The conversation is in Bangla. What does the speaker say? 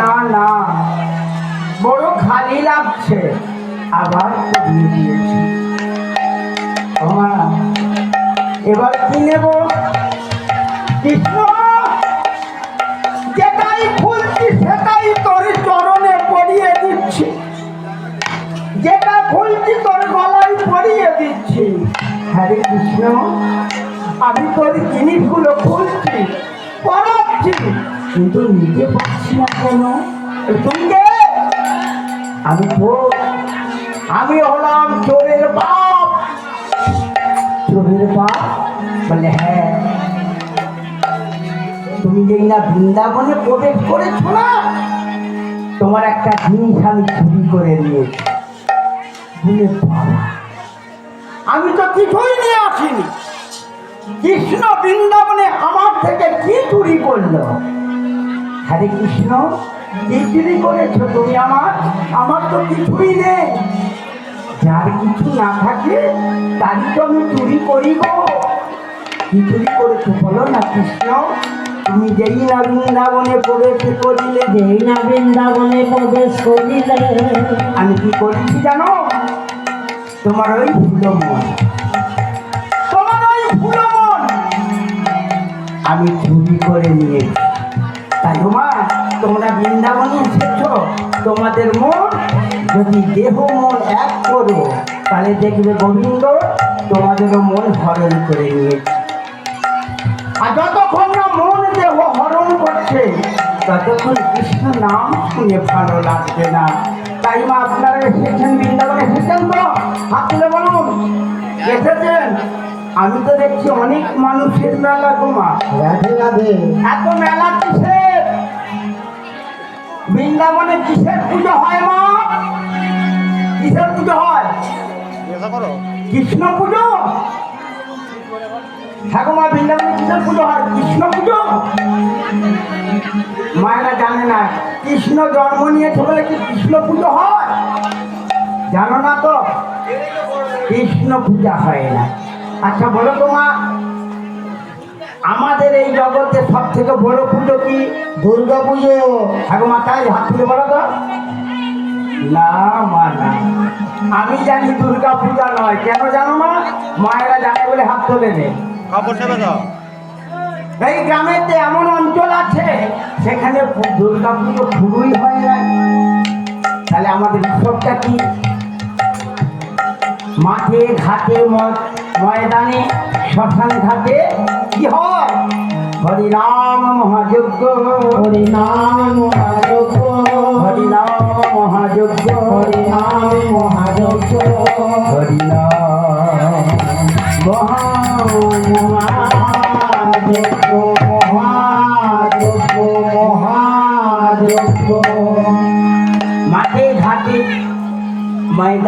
না না, বড় খালি লাগছে। আবার করিয়ে দিয়েছি। এবার কি নেব? কৃষ্ণ, যেটাই খুলছি সেটাই তোর চরণে পড়িয়ে দিচ্ছি। যেটা খুলছি তোর গলায় পড়িয়ে দিচ্ছি। হরে কৃষ্ণ, আমি তোর জিনিসগুলো খুলছি পড়াচ্ছি কিন্তু নিতে পারছি না কেন। কে আমি চোর আমি হলাম চোরের বাপ। চোরের বাপ? বলে হ্যাঁ। তুমি যেই না বৃন্দাবনে প্রবেশ করেছ না, তোমার একটা জিনিস আমি চুরি করে নিয়েছি। আমি তো কিছুই নিয়ে আসিনি। কৃষ্ণ বৃন্দাবনে আমার থেকে কি চুরি করল? হরে কৃষ্ণ কি চুরি করেছ তুমি আমার আমার তো কিছুই নেই। যার কিছু না থাকে, তারই তো আমি চুরি করিব। কি চুরি করেছ বলো না কৃষ্ণ? তুমি যেই না বৃন্দাবনে প্রবেশ করিলে, যেই না বৃন্দাবনে প্রবেশ করিলে। আমি কি করেছি জানো? তোমার ওই ভুলো মন। তোমার ওই ভুলো মন। আমি চুরি করে নিয়েছি। তাই মা তোমরা বৃন্দাবনে এসেছ। তোমাদের মন যদি দেহ মন এক করো তাহলে দেখবে গোবিন্দ তোমাদেরও মন হরণ করে নিয়েছে। আর যতক্ষণ না মন দেহ হরণ করছে ততক্ষণ কৃষ্ণ নাম শুনে ভালো লাগবে না। তাই মা আপনারা এসেছেন বৃন্দাবনে? এসেছেন তো? হাত তুলে বলুন। এসেছেন? আমি তো দেখছি অনেক মানুষের মেলা তোমা এত মেলা বৃন্দাবনে কিসের পুজো হয় মা? কিসের পুজো হয়? কৃষ্ণ পুজো? ঠাকুমা বৃন্দাবনে কিসের পুজো হয়? কৃষ্ণ পুজো? মায়েরা জানে না। কৃষ্ণ জন্ম নিয়েছে বলে কি কৃষ্ণ পুজো হয়? জানো না তো? কৃষ্ণ পূজা হয় না। আচ্ছা বলো তো মা। জগতে সব থেকে বড় পুজো কি? দুর্গা পুজো। ঠাকুমা তাই হাত তুলে বলো তো। না মা না। আমি জানি দুর্গা পূজা নয়। কেন জানো মা? মায়েরা জানে বলে হাত তোলে নেই কাপড় নেবে দাও। এই গ্রামেতে এমন অঞ্চল আছে সেখানে দুর্গা পুজো শুরুই হয় না তাহলে আমাদের উৎসবটা কি? মাঠে ঘাটে ময়দানে শ্মশান ঘাটে কি হয়? হরিনাম মহাযজ্ঞ। হরিনাম মহাযজ্ঞ। হরিনাম মহাযজ্ঞ। হরিনাম মহাযজ্ঞ। হরিনাম। মহা মহাযজ্ঞ মহাযজ্ঞ মহাযজ্ঞ। মাঠে ঘাটে ময়দান